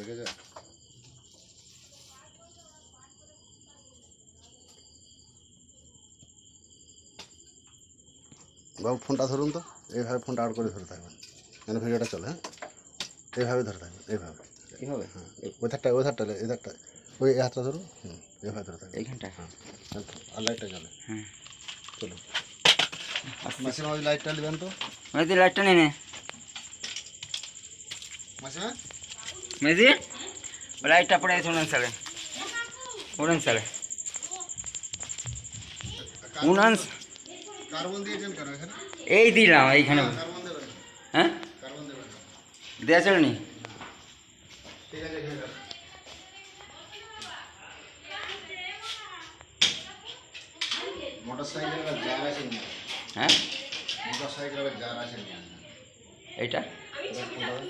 দেখেছ বাবু ফোনটা ধরুন তো। এইভাবে ফোনটা আউট করে ধরে থাকবেন। যেন ভিডিওটা চলে হ্যাঁ? এইভাবে ধরে থাকবেন এইভাবে। এইভাবে হ্যাঁ ওই ধারটা ওই ধারটা এই ধারটা। ওই এই হাতটা ধরুন হুম এইভাবে ধরে থাকবেন। এইখানটা? হ্যাঁ আর লাইটটা জ্বলে। হ্যাঁ। চলুন। মাসিমা ওই লাইটটা নেবেন তো। মেয়েদি লাইটটা নিয়ে নে। মাসিমা? মেয়েদি ও লাইটটা পড়ে আছে উনান সালে উনান কার্বন দিয়েছেন কেন এখানে? এই দিলাম এইখানে। হ্যাঁ কার্বন দেবেন দেওয়া চলেনি ঠিক আছে এখানে মোটরসাইকেল আবার জার আছে হ্যাঁ? মোটরসাইকেল আবার জার আছে এইটা? মা-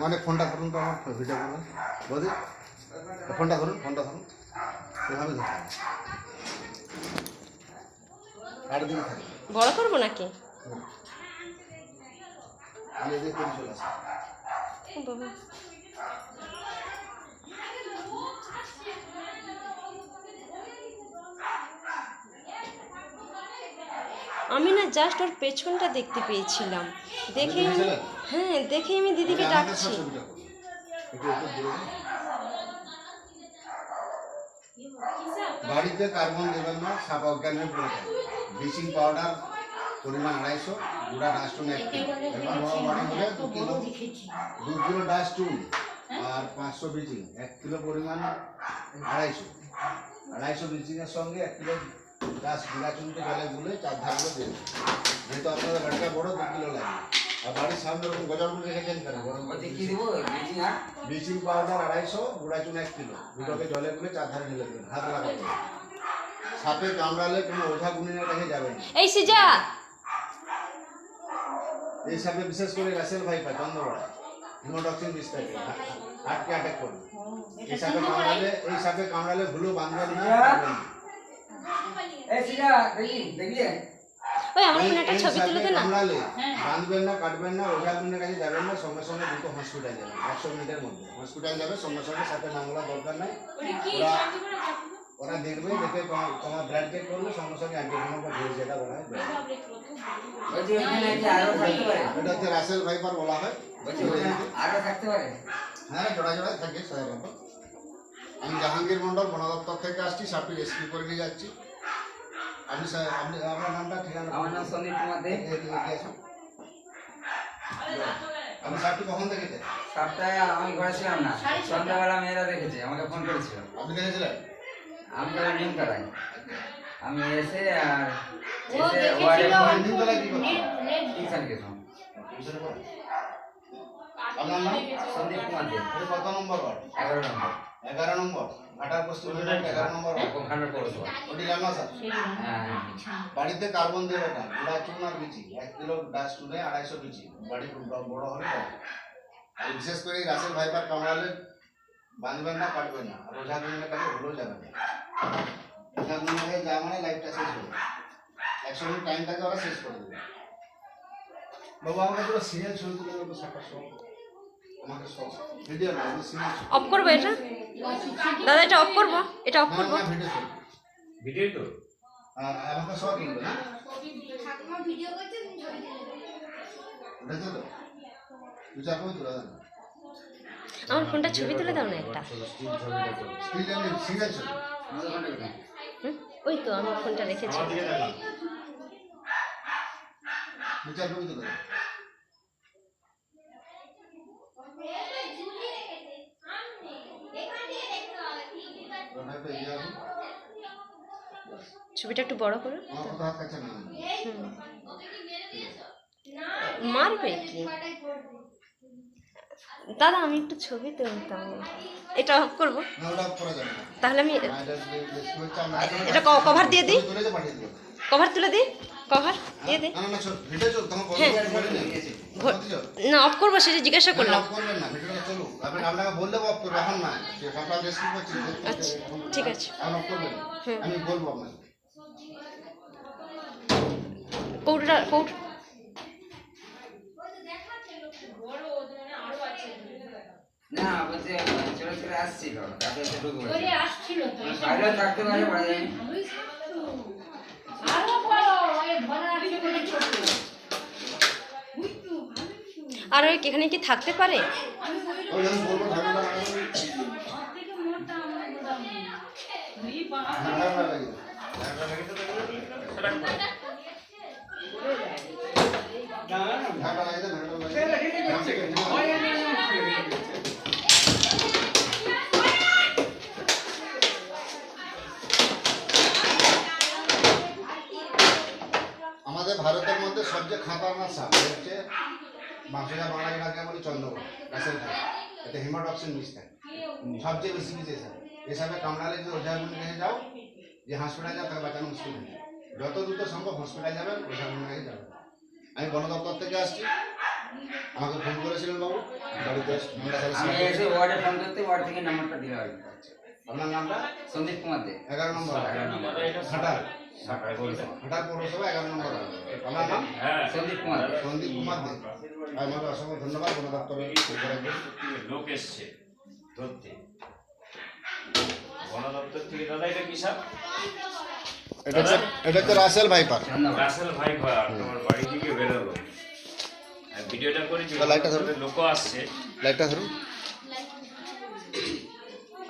মানে ফোনটা ধরুন তো আমার ভিডিও করবেন বৌদি ফোনটা ধরুন ফোনটা ধরুন। এভাবে আর বড় করব নাকি? বাবা। আমি না জাস্ট ওর পেছনটা দেখতে পেয়েছিলাম। দেখে? হ্যাঁ দেখে আমি দিদিকে ডাকছি। বাড়িতে কার্বন দেবেন না সাপ অজ্ঞান হয়ে পড়ে ব্লিচিং পাউডার পরিমাণ আড়াইশো গোটা ডাস্টুন এক কিলো দু কিলো ডাস্টুন আর পাঁচশো ব্লিচিং। এক কিলো পরিমাণ আড়াইশো। আড়াইশো ব্লিচিংয়ের সঙ্গে এক কিলো ডাস্ট গুঁড়া চুনকে জলে গুলে চার ধারগুলো দেবেন। যেহেতু আপনাদের বাড়িটা বড় দু কিলো লাগবে। আর বাড়ির সামনে ওরকম গজাগুলো রেখেছেন কেন? গরম কি দিব? ব্লিচিং আর? ব্লিচিং পাউডার আড়াইশো গুঁড়া চুন এক কিলো। দুটোকে জলে গুলে চার ধারে ঢেলে দেবেন হাত লাগাবেন সাপে কামড়ালে কোনো ওঝা গুনিনের কাছে যাবেন। এই সিজা! এই সাপে বিশেষ করে রাসেল ভাই পায় চন্দ্রবড়া হিমোটক্সিন বিষ থাকে অ্যাটাক করবে এই সাপে কামড়ালে এই সাপে কামড়ালে ভুলো বান্ধব না পারবেন এই সিজা দেখি দেখলি? ওই আমার ফোনে একটা ছবি তুলে দে না? বাঁধবেন না কাটবেন না ওঝা কাছে যাবেন না সঙ্গে সঙ্গে দুটো হসপিটাল যাবেন একশো মিনিটের মধ্যে। হসপিটাল যাবে সঙ্গে সঙ্গে সাপে নামলা দরকার নাই। ওরা ওরা দেখবে দেখে তোমার ব্লাড চেক করবে সঙ্গে সঙ্গে অ্যান্টিভেনম বা ডোজ যেটা বলা হয় এটা হচ্ছে রাসেল ভাইপার বলা হয়। থাকতে পারে? হ্যাঁ জোড়া জোড়া থাকে সাধারণত আমি জাহাঙ্গীর মন্ডল বন দপ্তর থেকে আসছি সাপটি রেস্কিউ করে নিয়ে যাচ্ছি। আপনি স্যার আপনি আপনার নামটা ঠিকানা আমার নাম সন্দীপ কুমার দে। আপনি সাপটি কখন দেখেছেন? সপ্তাহে আমি ঘরে ছিলাম না। সন্ধ্যাবেলা মেয়েরা দেখেছে আমাকে ফোন করেছিল। আপনি দেখেছিলেন? আমি তাহলে নিম করাই আমি এসে আর এসে দেখেছিল। ওয়ার্ডে ফোন নিমতলায় কি করছেন টিউশন গেছিলাম আপনার নাম? সন্দীপ কুমার দে। কত নম্বর ওয়ার্ড? এগারো নম্বর। এগারো নম্বর। জানা স্যার? হ্যাঁ বাড়িতে কার্বন দেবে না গুঁড়া চুন আর বিচি এক কিলো ডাস্ট চুনে আড়াইশো বিচি। বাড়ি বড় হলে হবে। আর বিশেষ করে রাসেল ভাইপার কামড়ালে বাঁধবেন না কাটবেন না। ওঝা গুণের কাছে ভুলেও যাবেন না। গুণের কাছে যা মানে লাইফটা শেষ হবে একশো মিনিট টাইম থাকে ওরা শেষ করে দেবে। বাবু আমাকে পুরো সিরিয়াল ছবি তুলে দেবো সাতটার সময় অফ করব এটা? দাদা এটা অফ করব? এটা অফ করব? ভিডিও তো। আমাকে না? ঠাকুমা ভিডিও করছে তুমি ছবি আমার ফোনটা ছবি তুলে দাও না একটা? ওই তো আমার ফোনটা রেখেছি। চার তুলে দেন ওটা একটু এগিয়ে আসুন। ছবিটা একটু বড় করো। হুম। মারবে কি? দাদা আমি একটু ছবি তুলতাম। এটা অফ করব। তাহলে আমি এটা কভার দিয়ে দিই? কভার তুলে দিই? কভার দিয়ে দিই? না, হ্যাঁ। না অফ করব সেটা জিজ্ঞাসা করলাম। আচ্ছা ঠিক আছে। ভিডিওটা কৌটোটা কৌট। না বলছে চলে চলে আসছিল তাকে একটু ঢুকে আসছিল তো বাইরে থাকতে পারে পারা যায়নি আরও বড় ওই এখানে কি থাকতে পারে? আমাদের ভারতের মধ্যে সবচেয়ে খাতারনাক সাপ হচ্ছে বাংলা বাংলা যেটাকে বলি চন্দ্রকোনা গাছের ধারে এতে থাকে সবচেয়ে বেশি বিষ এসব এসবে কামড়ালে যে ওঝাগুলির কাছে যাও, যে হাসপাতালে যাও, তাকে বাঁচানো মুশকিল হয়ে যায়। যত দ্রুত সম্ভব হসপিটালে যাবেন কাছে যাবেন। আমি বন দপ্তর থেকে আসছি। আমাকে ফোন করেছিলেন বাবু বাড়িতে আমি এসে ওয়ার্ডে ফোন করতে ওয়ার্ড থেকে নাম্বারটা দিলে হয় আপনার নামটা? সন্দীপ কুমার দে। এগারো নম্বর। এগারো নম্বর। খাটার পৌরসভা। খাটার পৌরসভা এগারো নম্বর। আপনার নাম? সন্দীপ কুমার সন্দীপ কুমার দে। আমাকে অসংখ্য ধন্যবাদ। বন দপ্তরের উপরে লোক এসছে। ধরতে। বন দপ্তর থেকে দাদা এটা কি সাপ এটা হচ্ছে এটা হচ্ছে রাসেল ভাইপার। ভাই তোমার বাড়ি থেকে বেরোলো। ভিডিওটা করেছি লাইটটা ধরো। লোক আসছে। লাইটটা ধরুন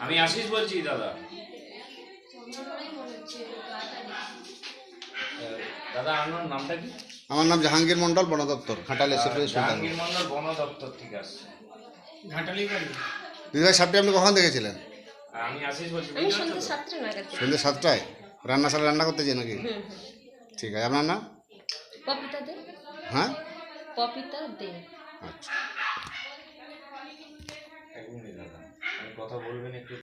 আমি আশিস বলছি দাদা। দাদা আপনার নামটা কি? আমার নাম জাহাঙ্গীর মন্ডল বন দপ্তর খাটাল এসে জাহাঙ্গীর মন্ডল বন দপ্তর থেকে আসছে। দিদিভাই সাপটি আপনি কখন দেখেছিলেন? আমি আশিস বলছি। সন্ধ্যে সাতটায়? রান্নাশালা রান্না করতে যাই নাকি? ঠিক আছে আপনার নাম? পপিতা দে। হ্যাঁ? পপিতা দে। আচ্ছা। এক মিনিট দাদা আমি কথা বলবেন একটু।